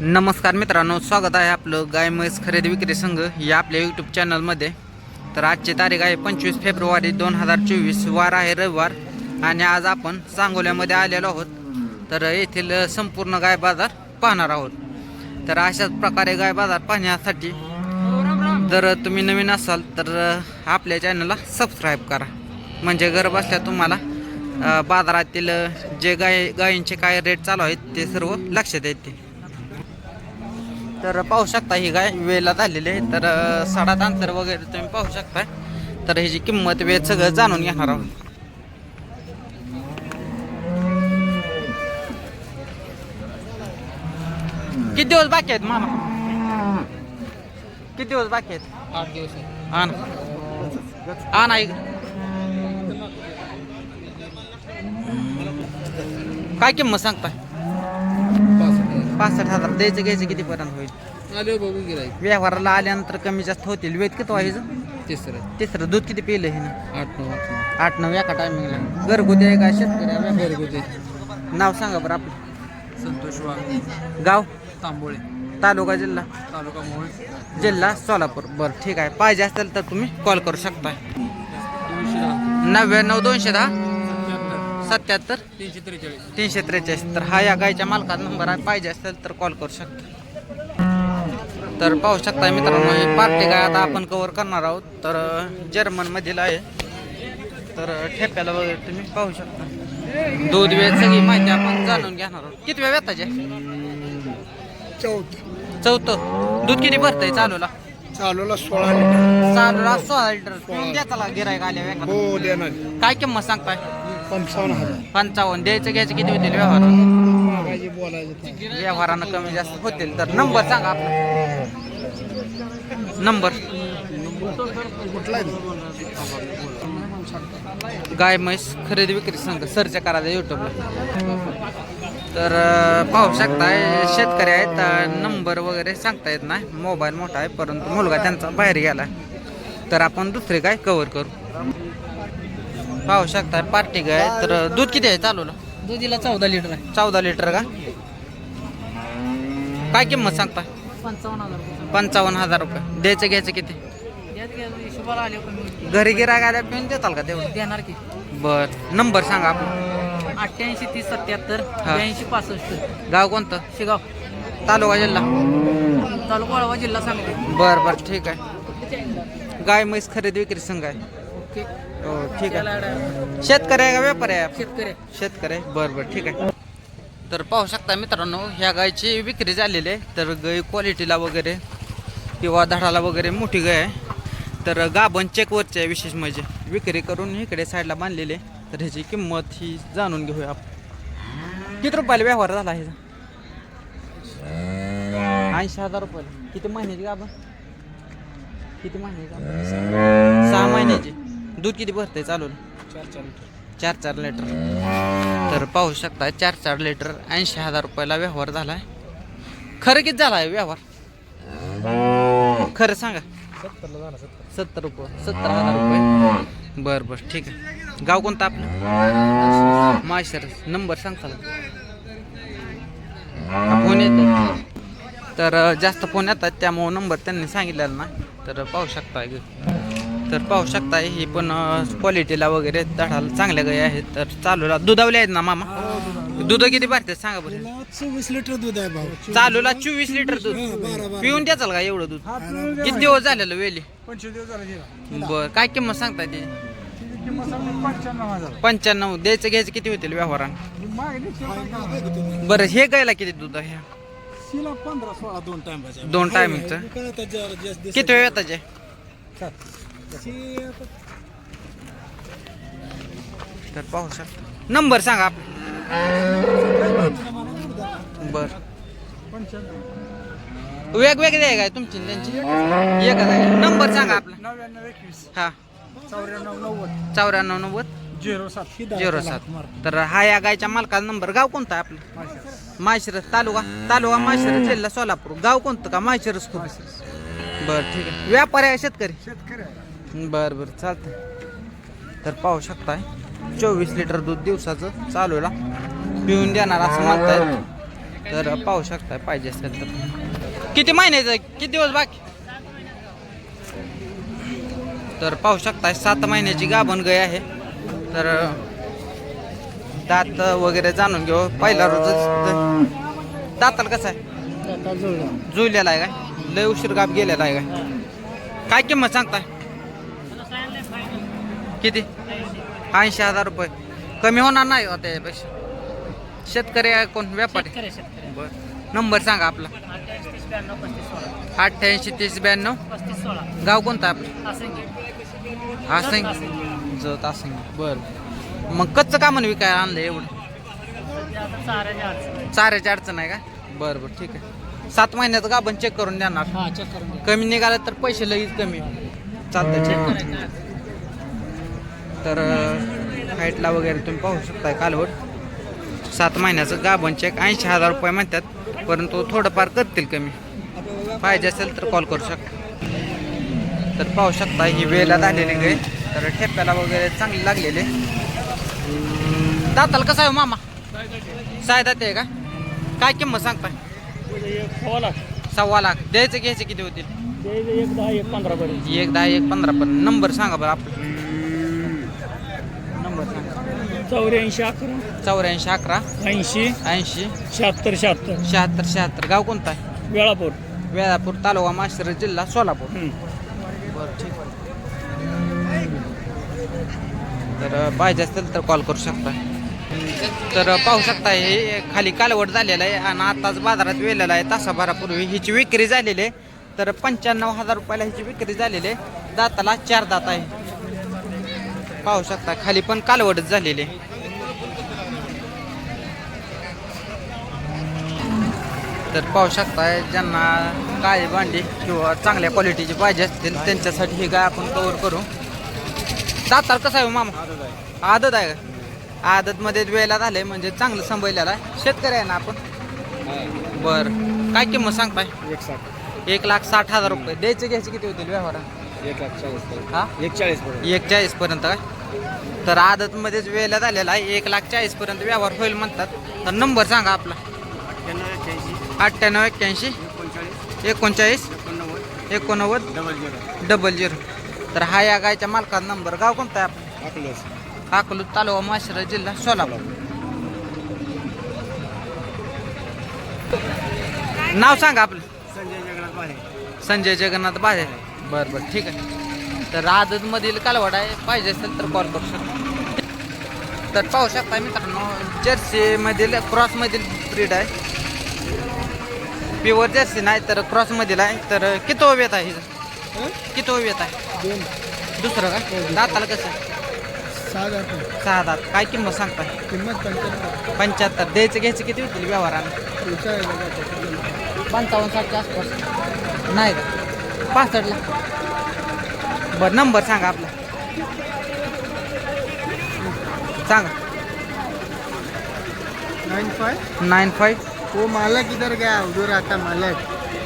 नमस्कार मित्रांनो स्वागत आहे आपलं गाय म्हैस खरेदी विक्री संघ या आपल्या यूट्यूब चॅनलमध्ये तर आजची तारीख आहे पंचवीस फेब्रुवारी दोन हजार चोवीस वार आहे रविवार आणि आज आपण सांगोल्यामध्ये आलेलो आहोत. तर येथील संपूर्ण गाय बाजार पाहणार आहोत. तर अशाच प्रकारे गाय बाजार पाहण्यासाठी जर तुम्ही नवीन असाल तर आपल्या चॅनलला सबस्क्राईब करा. म्हणजे घर बसल्या तुम्हाला बाजारातील जे गाय गायींचे काय रेट चालू आहेत ते सर्व लक्षात येते तर पाहू शकता ही गाय वेळेला झालेली आहे. तर साडात अंतर वगैरे तुम्ही पाहू शकता. तर ह्याची किंमत वेळ सगळं जाणून घेणार आहोत. किती दिवस बाकी आहेत मामा? किती दिवस बाकी आहेत? आठ दिवस आहे. ना. हा इकडं. काय किंमत सांगताय? पासष्ट हजार द्यायचं घ्यायचं कितीपर्यंत होईल? आले बघू गिराईक व्यवहाराला आल्यानंतर कमी जास्त होतील. वेट किती व्हायचं तिसरं. तिसरं. दूध किती पिलं हे ना आठ नऊ आठ नऊ. आठ नऊ एका टायमिंगला घरगुती आहे का शेतकरी आहे? घरगुती. नाव सांगा बरं आपलं. संतोष वाघ. गाव? तांबोळे. तालुका जिल्हा? तालुका मोहोळ. जिल्हा सोलापूर. बरं ठीक आहे. पाहिजे असेल तर तुम्ही कॉल करू शकता दोनशे दहा. नव्याण्णव दोनशे दहा. सत्याहत्तर? तीनशे त्रेचाळीस. तीनशे त्रेचाळीस तर हा या गायच्या मालकाचा नंबर आहे. पाहिजे असेल तर कॉल करू शकता. तर पाहू शकता मित्रांनो ही पार्टी गाय आता आपण कव्हर करणार आहोत. तर जर्मन मधील आहे. तर ठेप्याला वगैरे तुम्ही पाहू शकता. दूध वेळ सगळी माहिती आपण जाणून घेणार आहोत. किती वेळ व्यताचे चौथ चौथं. दूध किती भरतंय चालूला? चालूला सोळा लिटर. चालूला सोळा लिटर. पिऊन द्या चला गिरायक आल्या हो देणार. काय किंमत सांगताय? पंचावन्न हजार. पंचावन्न. द्यायचं घ्यायचं किती होतील व्यवहार? मागायचे बोलायचे व्यवहारानं कमी जास्त होतील. तर नंबर सांगा आपला. नंबर. कुठला गाय म्हैस खरेदी विक्री संघ. सर्च करायचा युट्यूबला तर अं, पाहू शकताय शेतकरी आहेत अं, नंबर वगैरे सांगता येत नाही. मोबाईल मोठा आहे परंतु मुलगा त्यांचा बाहेर गेला तर आपण दुसरे काय कव्हर करू? पाहू शकताय पार्टी गाय तर दूध किती आहे चालूला? दुधीला चौदा लिटर आहे. चौदा लिटर का? काय किंमत सांगता? पंचावन्न हजार पंचावन्न हजार रुपये. द्यायचं घ्यायचं किती? हिशोबाला आले पण घरी गिरा गाड्या पिऊन देताल का तेवढं? देणार की. बर. नंबर सांगा आपला. अठ्ठ्याऐंशी तीस सत्याहत्तर हा. ब्याऐंशी पासष्ट. गाव कोणतं? शेगाव. तालुका जिल्हा? तालुका वाळवा जिल्हा सांगली. बर बर. ठीक आहे. गाय म्हैस खरेदी विक्री संघ आहे. ओके. हो ठीक आहे. शेतकरी आहे का व्यापारी आहे? शेतकरी. शेतकरी आहे? बर बर ठीक आहे. तर पाहू शकता मित्रांनो ह्या गायची विक्री झालेली आहे. तर गाय क्वालिटीला वगैरे किंवा धडाला वगैरे मोठी गाय आहे. तर गाभण चेकवरची आहे विशेष म्हणजे. विक्री करून इकडे साईडला बांधलेली आहे. तर ह्याची किंमत ही जाणून घेऊया आपण. किती रुपयाला व्यवहार झाला ह्याचा? ऐंशी हजार रुपयाला. किती महिन्याची गाभण? किती महिन्याची सहा महिन्याची. दूध किती भरतंय चालू चार चार लिटर. चार चार लिटर. तर पाहू शकता चार चार लिटर ऐंशी हजार रुपयाला व्यवहार झालाय. खरं किती झाला आहे व्यवहार? खरं सांगा. सत्तरला झाला सत्तर. सत्तर रुपये सत्तर हजार रुपये. बरं बरं ठीक आहे. गाव कोणतं आपलं? माशर नंबर सांगता फोन येतो तर जास्त फोन येतात त्यामुळं नंबर त्यांनी सांगितलेला नाही तर पाहू शकता तर पाहू शकता ही पण क्वालिटीला वगैरे दढाला चांगल्या गाई आहेत. तर चालूला दुधावले आहेत ना मामा? दूध किती भरते सांगा बरं. चोवीस लिटर दूध आहे भाऊ. चालूला चोवीस लिटर दूध. पिऊन द्याचाल का एवढं दूध? किती दिवस झालेलं वेली? बर काय किंमत सांगताय ते? पंच्याण्णव द्यायचं घ्यायचं किती होतील व्यवहारानं? बरं हे गायला किती दूध आहे? दोन टायमिंगचं किती वेळ येताचे तर पाहू शकता. नंबर सांगा बर. वेगवेगळे आहे काय तुमची आणि त्यांची? एकच आहे. नंबर सांगा आपला. नव्याण्णव एकवीस. हा. चौऱ्याण्णव नव्वद. चौऱ्याण्णव नव्वद. झिरो सात. झिरो सात. तर हा या गायच्या मालकाचा नंबर. गाव कोणता आहे आपलं? माळशिरस तालुका. तालुका माळशिरस जिल्हा सोलापूर. गाव कोणतं का? माळशिरस खूप बरं ठीक आहे. व्यापारी आहे शेतकरी? शेतकरी बरं बरं चालतं तर पाहू शकताय चोवीस लिटर दूध दिवसाचं चालूला पिऊन देणार असं म्हणतायत. तर पाहू शकता पाहिजे असेल तर. किती महिन्याचं? किती दिवस बाकी? तर पाहू शकता सात महिन्याची गाभण गाय आहे. तर दात वगैरे जाणून घेऊ. पहिला रोजच दाताल कसं आहे. जुळलेला आहे काय? लय उशीर गाप गेलेला आहे काय? काय किंमत सांगताय? किती? ऐंशी हजार रुपये. कमी होणार नाही हो त्यापेक्षा शेतकरी आहे कोण? व्यापारी. शेतकरी शेतकरी. बर. नंबर सांगा आपला. अठ्ठ्याऐंशी तीस ब्याण्णव पस्तीस सोळा. अठ्ठ्याऐंशी तीस ब्याण्णव. पस्तीस सोळा. गाव कोणतं आपलं? आसिंग जत आसिंग बर. मग कच्चं का म्हणून विकायला आणलं एवढं? चाऱ्याची अडचण आहे. का? बरं बरं. ठीक आहे. सात महिन्याचं गाभण चेक करून देणार? हा चेक करून घ्या कमी निघालं तर पैसे लगेच कमी. चालतं चेक. तर हाईटला वगैरे तुम्ही पाहू शकताय कालवड सात महिन्याचं गाभण चेक ऐंशी हजार रुपये म्हणतात परंतु थोडंफार करतील कमी. पाहिजे असेल तर कॉल करू शकता. तर पाहू शकता ही वेला झालेली गाय. तर ठेप्याला वगैरे चांगली लागलेले. दाताल कसं आहे हो मामा? साय दाते आहे का? काय किंमत सांगताय? सव्वा लाख. सव्वा लाख द्यायचं घ्यायचे किती होतील? एक दहा एक पंधरा पर्यंत. एक दहा एक पंधरा पण नंबर सांगा बरं आपलं. सांगा चौऱ्याऐंशी अकरा. चौऱ्याऐंशी अकरा. ऐंशी. ऐंशी. शहात्तर शहात्तर. शहात्तर शहात्तर. गाव कोणतं आहे? वेळापूर. वेळापूर तालुका मास्टर जिल्हा सोलापूर. बरं ठीक तर पाहिजे असेल तर कॉल करू शकता. तर पाहू शकता हे खाली कालवड झालेलं आहे आणि आताच बाजारात वेलेलं आहे. तासाभरापूर्वी हिची विक्री झालेली आहे. तर पंच्याण्णव हजार रुपयाला हिची विक्री झालेली आहे. दाताला चार दात आहे. पाहू शकता खाली पण कालवडच झालेली. तर पाहू शकताय ज्यांना काळी भांडी किंवा चांगल्या क्वालिटीची पाहिजे असतील त्यांच्यासाठी ही गाय आपण कवर करू. दातार कसं आहे हो मामा? आदत आहे का? आदत मध्ये वेळेला झालंय म्हणजे चांगलं संभळलेलं आहे. शेतकरी आहे ना आपण? बर. काय किंमत सांगताय? एक साठ. एक लाख साठ हजार रुपये. द्यायचे घ्यायचे किती होतील व्यवहारात? एक लाख चाळीस हा? एक चाळीस पर्यंत. एक चाळीस पर्यंत काय तर आदत मध्येच वेळेला झालेला आहे. एक लाख चाळीस पर्यंत व्यवहार होईल म्हणतात. तर नंबर सांगा आपला. अठ्ठ्याण्णव एक्क्याऐंशी. एकोणचाळीस. एकोणनव्वद. Double zero. डबल झिरो तर हा या गायच्या मालकाचा नंबर. गाव कोणता आहे आपलं? अकलूज. तालुका माशिरा जिल्हा सोलापूर. नाव सांगा आपलं. संजय जगन्नाथ माने संजय जगन्नाथ बाहे बरं बरं. ठीक आहे. तर आदतमधील कालवड आहे. पाहिजे असेल तर कॉल करू शकता. तर पाहू शकता मित्रांनो जर्सीमधील क्रॉसमधील ब्रीड आहे. प्युअर जर्सी नाही तर क्रॉसमधील आहे. तर किती वेत आहे? किती वेत आहे? दोन. दुसरं का? दाताला कसं सहा हजार सहा दात. काय किंमत सांगताय किंमत पंच्याहत्तर. पंच्याहत्तर. द्यायचं घ्यायचं किती होतील व्यवहारानं पंचावन्न साठच्या आसपास. नाही का? पासष्टला. बरं नंबर सांगा आपला. सांगा. नाइन फाइव नाइन फाइव वो मालक इधर गया उधर आता मालक।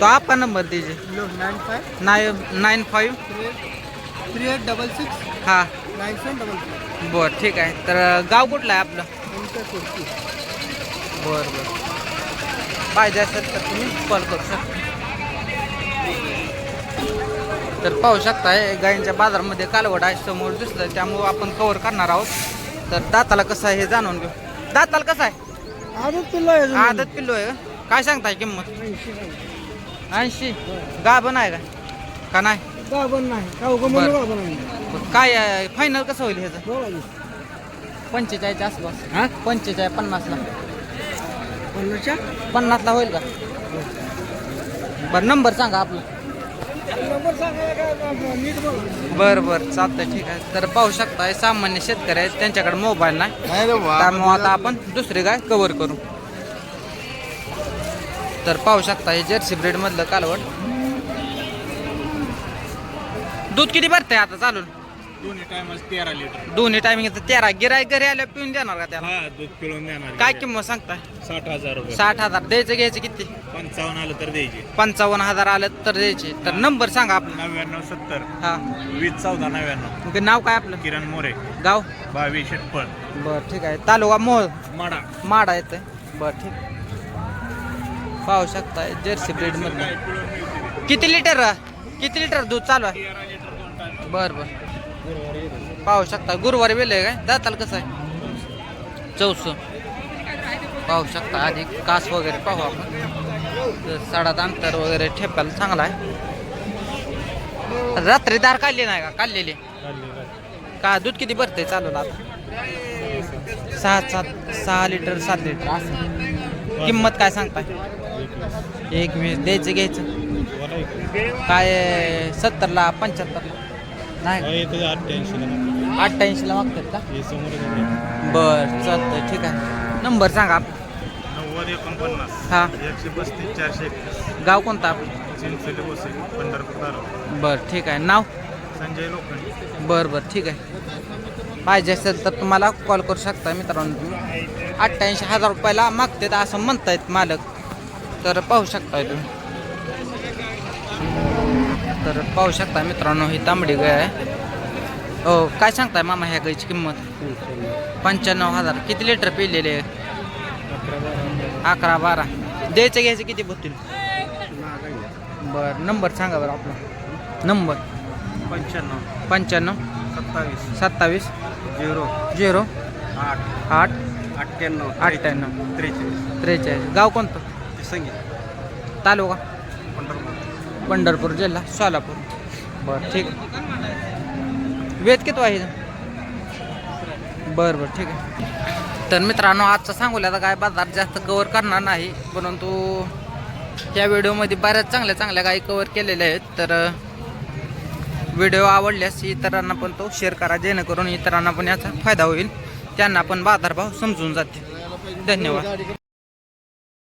तो आपका नंबर दीजिए। Low nine five nine nine five three eight double six हां। नाइन सेवन डबल थ्री बरं ठीक आहे. तर गाव कुठलं आहे आपलं? बरं बरं. पाहिजे असेल तर तुम्ही कॉल करू शकता. तर पाहू शकताय गायींच्या बाजारामध्ये कालवड आहे समोर दिसलं त्यामुळं आपण कव्हर करणार आहोत. तर दाताला कसं आहे हे जाणून घेऊ. दाताला कसं आहे? आदत किलो आहे आदत पिल्लो आहे का? काय सांगताय किंमत? ऐंशी गाभण आहे का? का नाही? गाभण नाही. का उगं बरं. म्हणून गाभण नाही काय फायनल कसं होईल ह्याचं? बोला पंचेचाळीसच्या आसपास. हा? पंचेचाळीस पन्नासला. पन्नासच्या? पन्नासला होईल का? बरं नंबर सांगा आपला. बरं बरं चालतंय ठीक आहे. तर पाहू शकताय सामान्य शेतकरी आहेत त्यांच्याकडे मोबाईल नाही. त्यामुळे आता आपण दुसरी गाय कव्हर करू. तर पाहू शकता हे जर्सी ब्रीड मधलं कालवड. दूध किती भरतंय आता चालून? दोन्ही टायमाला तेरा लिटर दोन्ही टायमिंग तेरा. गिराय घरी आल्या पिऊन देणार का त्याला? हा दूध पिळून देणार. काय किंमत सांगताय? साठ हजार रुपये. साठ हजार. द्यायचं घ्यायचं किती? पंचावन्न आलं तर द्यायचे. पंचावन्न हजार आलं तर द्यायचे. तर नंबर सांगा आपला. नव्याण्णव सत्तर. हा. वीस चौदा नव्याण्णव. नाव काय आपलं? किरण मोरे. गाव? बावीस शेटफळ बरं ठीक आहे. तालुका मोळ माडा. माडा येतंय. बरं ठीक. पाहू शकता जर्सी ब्रीड मधलं किती लिटर किती लिटर दूध चालू आहे? बर बर. पाहू शकता. गुरुवारी वेळ काय? दाताल कसं आहे? चौस. पाहू शकता. आधी कास वगैरे पाहू आपण. तर सडात अंतर वगैरे ठेपायला चांगला आहे. रात्री दार काढली नाही का? काढलेली? का? दूध किती भरते चालू आता? सहा सात सहा लिटर सात लिटर. असं. किंमत काय सांगताय? एक वीस द्यायचं घ्यायचं. काय सत्तरला पंच्याहत्तरला? नाही? अठ्ठ्याऐंशीला मागतात का? बर चालतंय ठीक आहे. नंबर सांगा नव्वद एकोणपन्नास हा. एकशे पस्तीस चारशे एकतीस गाव कोणतं आपलं चिंचोली बोसे पंढरपूर तालुका बर ठीक आहे. नाव? संजय लोखंडे. बर बर ठीक आहे. पाहिजे असेल तर तुम्हाला कॉल करू शकता मित्रांनो तुम्ही. अठ्ठ्याऐंशी हजार रुपयाला मागतात असं म्हणतायत मालक. तर पाहू शकताय तुम्ही. तर पाहू शकता मित्रांनो ही तांबडी गाय आहे. हो काय सांगताय मामा ह्या गायची किंमत? पंच्याण्णव हजार. किती लिटर पिलेले? अकरा बारा. द्यायचं घ्यायचं किती बघतील बरं नंबर सांगा बरं आपला. नंबर? पंच्याण्णव. पंच्याण्णव. सत्तावीस. सत्तावीस. झिरो. झिरो. आठ. आठ. अठ्ठ्याण्णव. अठ्ठ्याण्णव. त्रेचाळीस. त्रेचाळीस. गाव कोणतं? संगीत. तालुका? पंढरपूर. पंढरपूर जिल्हा सोलापूर. बरं ठीक. वेद किती आहे बरं बरं ठीक आहे. तर मित्रांनो आजचा सांगूल्याचा काय बाजार जास्त कवर करणार नाही परंतु त्या व्हिडिओमध्ये बऱ्याच चांगल्या चांगल्या गाई कवर केलेल्या आहेत. तर व्हिडिओ आवडल्यास इतरांना पण तो शेअर करा जेणेकरून इतरांना पण याचा फायदा होईल. त्यांना पण बाजारभाव समजून जाते धन्यवाद.